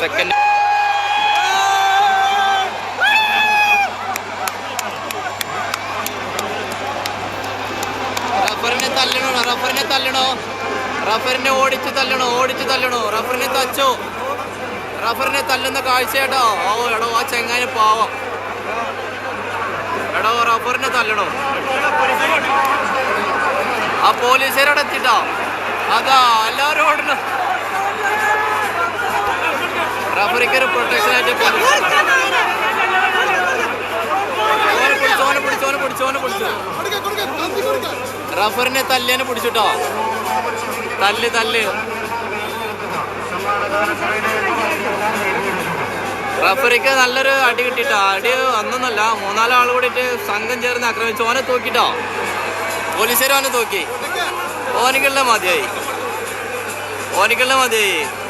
Second. റഫറിനെ തല്ലണോ? റഫറിനെ തല്ലണോ? റഫറിനെ ഓടിച്ച് തല്ലണോ? ഓടിച്ച് തല്ലണോ? റഫറിനെ തച്ചോ? റഫറിനെ തല്ലുന്ന കാഴ്ച കേട്ടോ. ഓ എടോ ആ ചെങ്ങാന് പാവം. എടോ റഫറിനെ തല്ലണോ? ആ പോലീസുകാരോടെ എത്തിട്ടോ? അതാ എല്ലാവരും ഓടണം. ആയിട്ട് പോലീസ് ഓനെ റഫറിനെ തല്ലേനെ പിടിച്ചിട്ടോ. തല്ല് തല്ല്. റഫറിക്ക് നല്ലൊരു അടി കിട്ടിട്ടോ. അടി അന്നൊന്നല്ല മൂന്നാലാൾ കൂടിയിട്ട് സംഘം ചേർന്ന് ആക്രമിച്ചു. ഓനെ തൂക്കിട്ടോ. പോലീസുകാർ ഓനെ തൂക്കി. ഓനിക്കുള്ള മതിയായി. ഓനിക്കുള്ള മതിയായി.